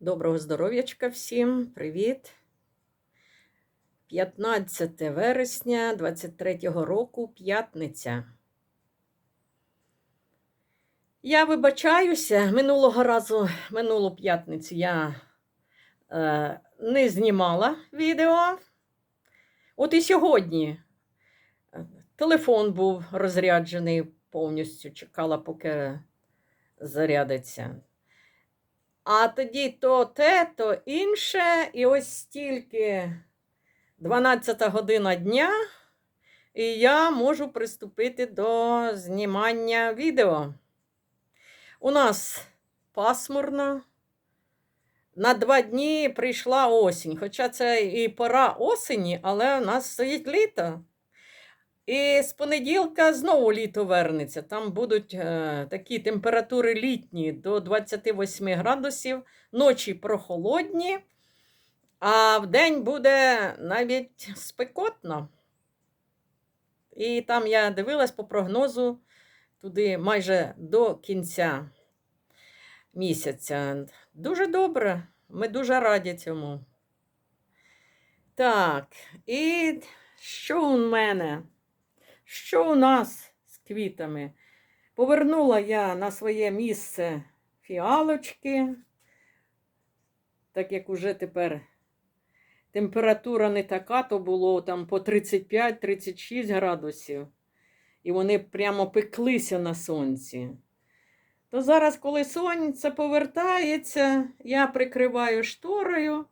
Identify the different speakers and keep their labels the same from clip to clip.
Speaker 1: Доброго здоров'ячка всім, привіт. 15 вересня 23-го року, п'ятниця. Я вибачаюся, минулого разу, минулу п'ятницю я е, не знімала відео. От і сьогодні е, телефон був розряджений повністю, чекала, поки зарядиться. А тоді то те, то інше, і ось стільки 12 година дня, і я можу приступити до знімання відео. У нас пасмурно. На два дні прийшла осінь, хоча це і пора осені, але у нас стоїть літо. І з понеділка знову літо вернеться. Там будуть е, такі температури літні до 28 градусів, ночі прохолодні, а вдень буде навіть спекотно. І там я дивилась по прогнозу туди майже до кінця місяця. Дуже добре, ми дуже раді цьому. Так, і що у мене? Що у нас з квітами? Повернула я на своє місце фіалочки, так як уже тепер температура не така, то було там по 35-36 градусів, і вони прямо пеклися на сонці. То зараз, коли сонце повертається, я прикриваю шторою,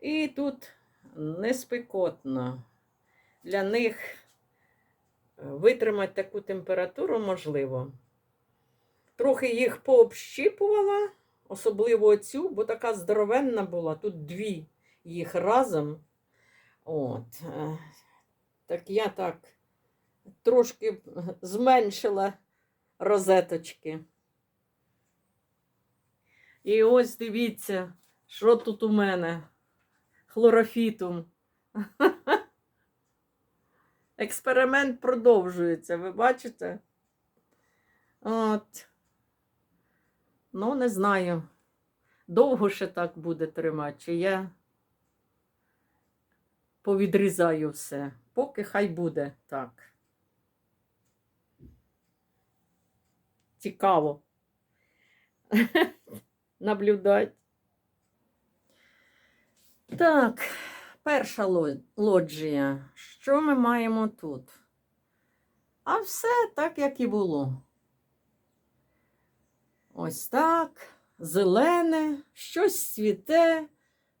Speaker 1: і тут не спекотно. Для них витримати таку температуру можливо. Трохи їх пообщіпувала, особливо цю, бо така здоровенна була. Тут дві їх разом. От. е, Так я так трошки зменшила розеточки. І ось дивіться, що тут у мене. Хлорофітум. Експеримент продовжується, ви бачите? От. Ну, не знаю. Довго ще так буде тримати, чи я повідрізаю все. Поки хай буде так. Цікаво. Наблюдати. Так. Перша ло- лоджія. Що ми маємо тут? А все так, як і було. Ось так. Зелене, щось цвіте,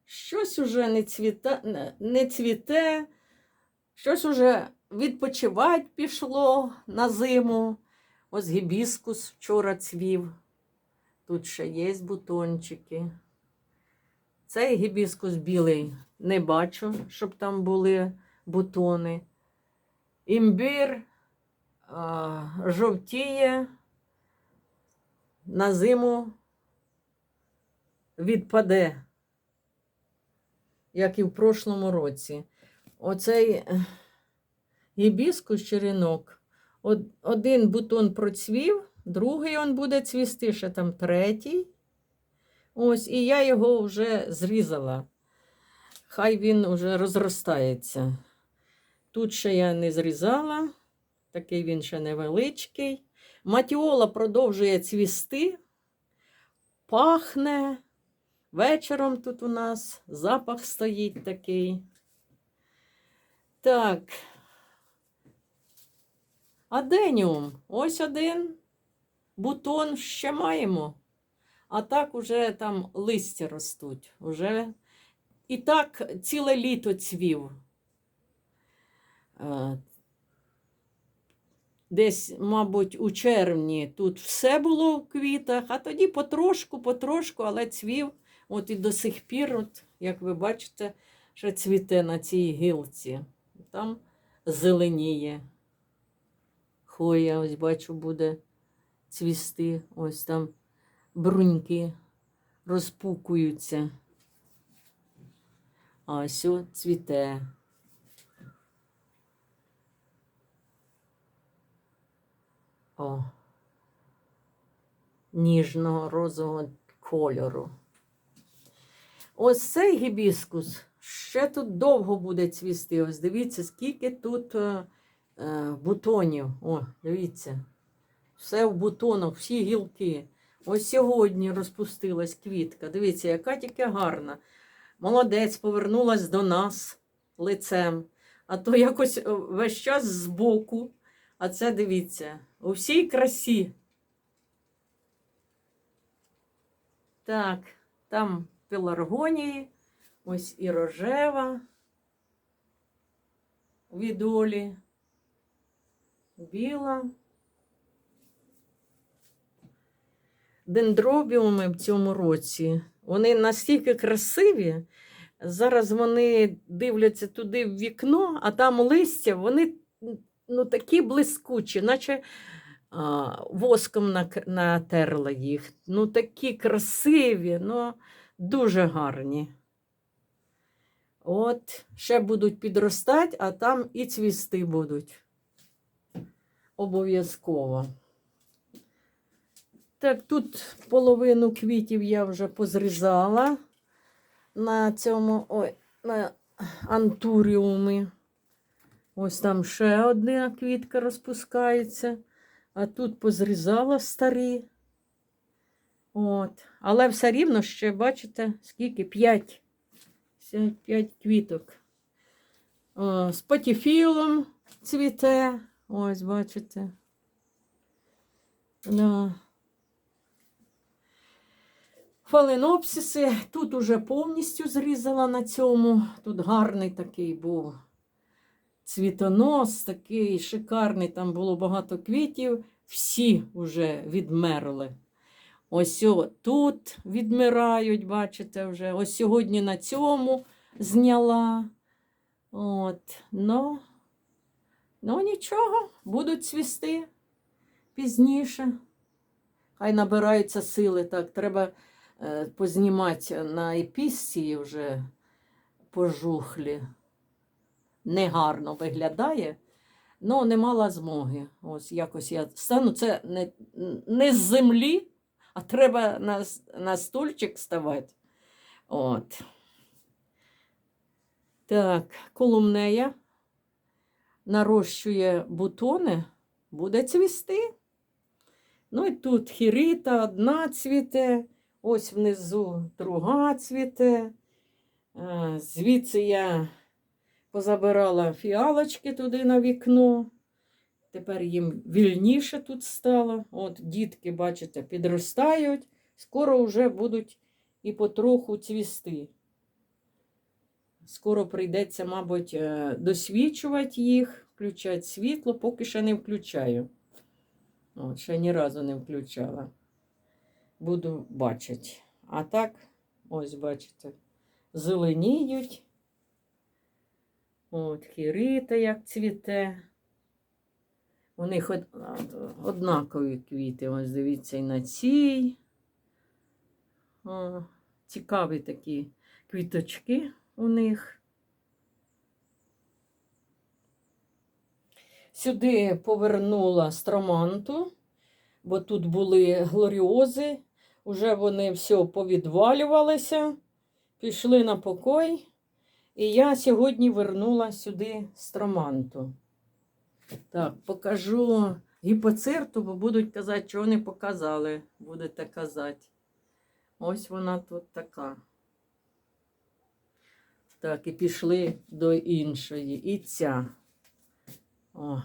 Speaker 1: щось уже не цвіте, не- цвіте, щось уже відпочивати пішло на зиму. Ось гібіскус вчора цвів. Тут ще є бутончики. Цей гібіскус білий не бачу, щоб там були бутони. Імбір жовтіє, на зиму відпаде, як і в прошлому році. Оцей е, гібіскус черенок, один бутон процвів, другий он буде цвісти, ще там третій. Ось, і я його вже зрізала. Хай він уже розростається. Тут ще я не зрізала, такий він ще невеличкий. Матіола продовжує цвісти, пахне. Вечором тут у нас запах стоїть такий. Так. Аденіум. Ось один бутон ще маємо. А так уже там листя ростуть. Уже... І так ціле літо цвів. Е, Десь, мабуть, у червні тут все було в квітах, а тоді потрошку, потрошку, але цвів. От і до сих пір, от, як ви бачите, ще цвіте на цій гілці. Там зеленіє. Хвоя, ось бачу, буде цвісти. Ось там бруньки розпукуються. А ось о цвіте. О, ніжного розового кольору. Ось цей гібіскус ще тут довго буде цвісти. Ось дивіться, скільки тут е, е, бутонів. О, дивіться. Все в бутонах, всі гілки. Ось сьогодні розпустилась квітка. Дивіться, яка тільки гарна. Молодець повернулась до нас лицем. А то якось е, весь час збоку. А це дивіться, у всій красі. Так, там пеларгонії, ось і рожева від Олі, біла. Дендробіуми в цьому році, вони настільки красиві. Зараз вони дивляться туди в вікно, а там листя, вони ну, такі блискучі, наче а, воском натерла їх. Ну, такі красиві, ну, дуже гарні. От, ще будуть підростати, а там і цвісти будуть. Обов'язково. Так, тут половину квітів я вже позрізала на цьому ой, на антуріумі. Ось там ще одна квітка розпускається. А тут позрізала старі. От. Але все рівно ще, бачите, скільки? П'ять. П'ять квіток. О, з патіфілом цвіте. Ось, бачите. Да. Фаленопсиси. Тут уже повністю зрізала на цьому. Тут гарний такий був цвітонос, такий шикарний, там було багато квітів. Всі вже відмерли. Ось тут відмирають, бачите, вже. Ось сьогодні на цьому зняла. От, ну, ну нічого, будуть цвісти пізніше. Хай набираються сили. Так, треба е, познімати на епісції вже пожухлі. Негарно виглядає, але не мала змоги. Ось якось я стану. Це не, не з землі, а треба на, на стульчик ставати. От. Так, колумнея нарощує бутони, буде цвісти. Ну і тут хірита одна цвіте, ось внизу друга цвіте. Е, Звідси я позабирала фіалочки туди на вікно. Тепер їм вільніше тут стало. От дітки, бачите, підростають, скоро вже будуть і потроху цвісти. Скоро прийдеться, мабуть, е, досвічувати їх, включати світло, поки ще не включаю. От, ще ні разу не включала. Буду бачити. А так, ось бачите, зеленіють. От, хірита як цвіте. У них од- однакові квіти. Ось дивіться, і на цій. О, цікаві такі квіточки у них. Сюди повернула строманту, бо тут були глоріози. Уже вони все повідвалювалися, пішли на покой. І я сьогодні вернула сюди строманту. Так, покажу гіпоцирту, бо будуть казати, чого не показали, будете казати. Ось вона тут така. Так, і пішли до іншої. І ця. О.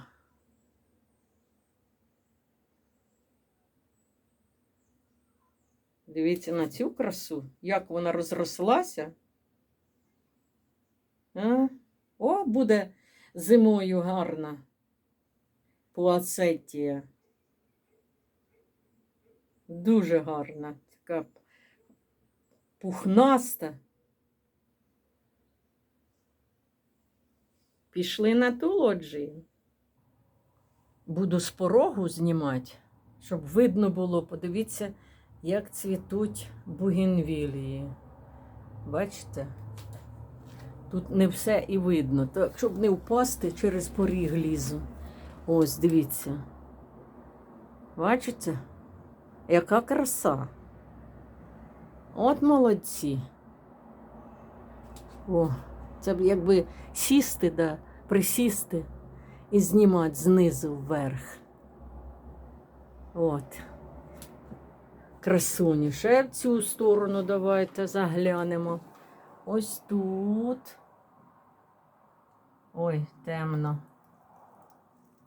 Speaker 1: Дивіться на цю красу, як вона розрослася. А? О, буде зимою гарна пуацетія. Дуже гарна, така пухнаста. Пішли на ту лоджію. Буду з порогу знімати, щоб видно було. Подивіться, як цвітуть бугенвілії. Бачите? Тут не все і видно. Так, щоб не впасти через поріг лізу. Ось, дивіться. Бачите? Яка краса. От молодці. О, це б якби сісти, да, присісти і знімати знизу вверх. От. Красуні. В цю сторону давайте заглянемо. Ось тут. Ой, темно.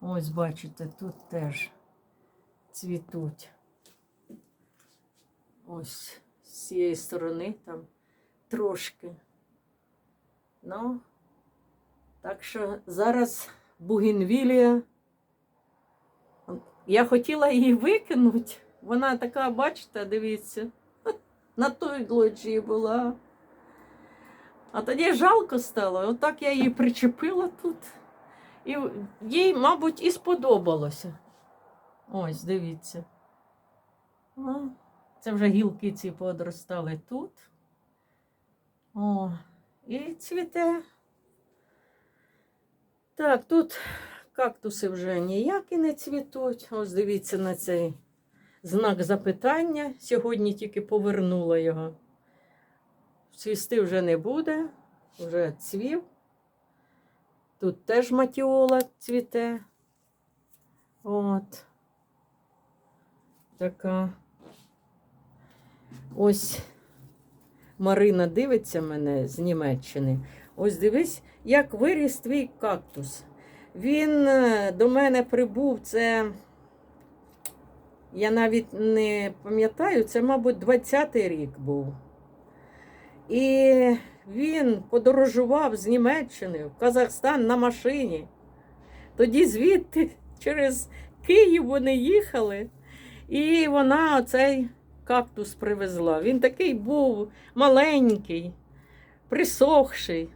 Speaker 1: Ось, бачите, тут теж цвітуть. Ось з цієї сторони там трошки. Ну, так що зараз бугінвілія. Я хотіла її викинути. Вона така, бачите, дивіться, на той лоджії була. А тоді жалко стало. Отак я її причепила тут. І їй, мабуть, і сподобалося. Ось, дивіться. О, це вже гілки ці подростали тут. О, і цвіте. Так, тут кактуси вже ніякі не цвітуть. Ось дивіться на цей знак запитання. Сьогодні тільки повернула його. Цвісти вже не буде, вже цвів. Тут теж матіола цвіте. От. Така. Ось Марина дивиться мене з Німеччини. Ось дивись, як виріс твій кактус. Він е, до мене прибув, це, я навіть не пам'ятаю, це, мабуть, 20-й рік був. І він подорожував з Німеччини в Казахстан на машині. Тоді звідти через Київ вони їхали, і вона оцей кактус привезла. Він такий був маленький, присохший,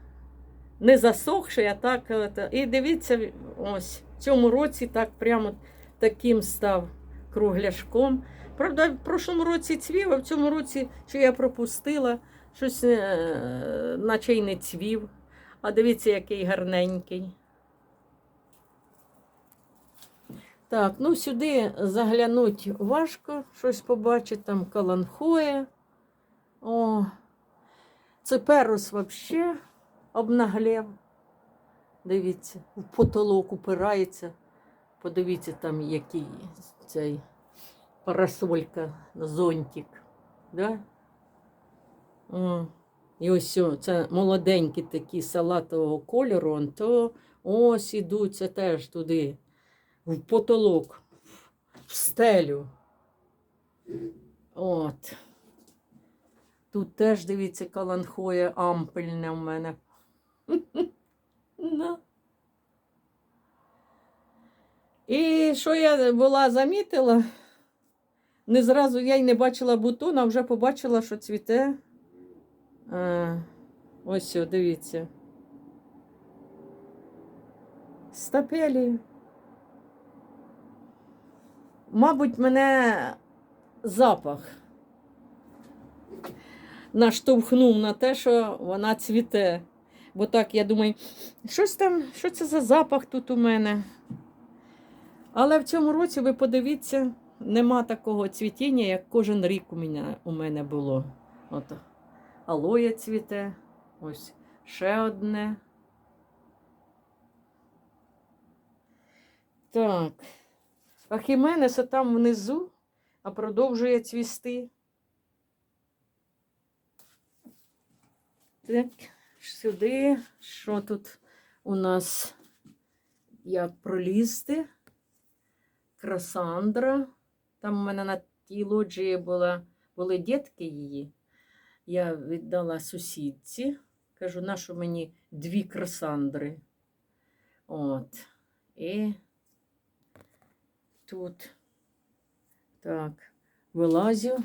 Speaker 1: не засохший, а так. І дивіться, ось в цьому році так прямо таким став кругляшком. Правда, в прошлому році цвів, а в цьому році, що я пропустила, щось е, наче й не цвів. А дивіться, який гарненький. Так, ну сюди заглянуть важко, щось побачити, там каланхоє. О, циперус взагалі обнаглів. Дивіться, в потолок упирається. Подивіться, там який цей парасолька, зонтик. Да? О, і ось о, це молоденькі такі салатового кольору, то ось ідуть це теж туди в потолок, в стелю. От. Тут теж, дивіться, каланхоє ампельне в мене. І що я була замітила, не зразу я й не бачила бутон, а вже побачила, що цвіте. Ось, о, дивіться. Стапелі. Мабуть, мене запах наштовхнув на те, що вона цвіте. Бо так, я думаю, щось там, що це за запах тут у мене. Але в цьому році, ви подивіться, нема такого цвітіння, як кожен рік у мене, у мене було. От, алоє цвіте, ось ще одне. Так. А Хіменес там внизу, а продовжує цвісти. Так, сюди. Що тут у нас? Як пролізти? Красандра. Там у мене на тій лоджії була, були дітки її. Я віддала сусідці. Кажу, нащо мені дві красандри. От. І тут. Так, вилазю.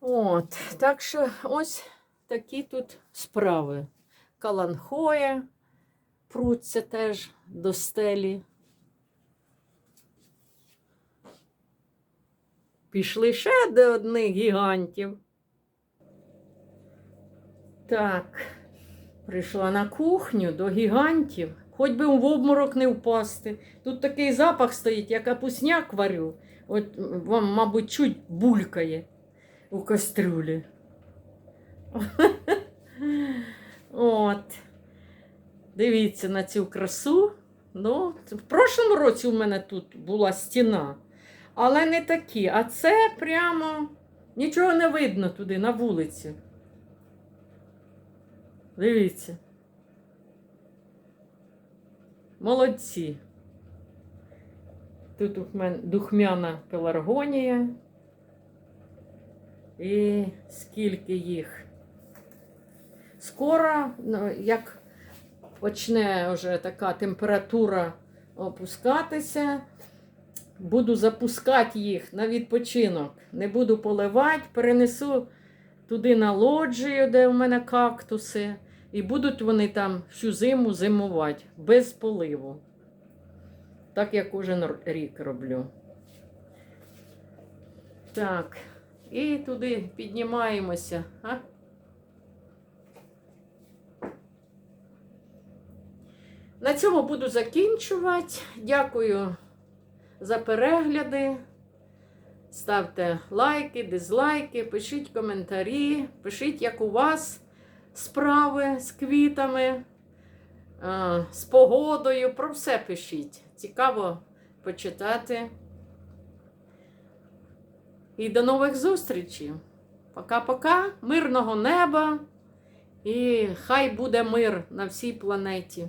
Speaker 1: От, так що ось такі тут справи. Каланхоє пруться теж до стелі. Пішли ще до одних гігантів. Так, прийшла на кухню до гігантів. Хоч би в обморок не впасти. Тут такий запах стоїть, я капусняк варю. От вам, мабуть, чуть булькає у кастрюлі. От. Дивіться на цю красу. Ну, в прошлому році у мене тут була стіна, але не такі. А це прямо нічого не видно туди на вулиці. Дивіться. Молодці. Тут духмяна пеларгонія. І скільки їх. Скоро, ну, як почне вже така температура опускатися, буду запускати їх на відпочинок. Не буду поливати, перенесу туди на лоджію, де в мене кактуси, і будуть вони там всю зиму зимувати без поливу. Так я кожен рік роблю. Так, і туди піднімаємося. А? На цьому буду закінчувати. Дякую за перегляди. Ставте лайки, дизлайки, пишіть коментарі, пишіть, як у вас справи з квітами, з погодою. Про все пишіть. Цікаво почитати. І до нових зустрічей. Пока-пока, мирного неба. І хай буде мир на всій планеті.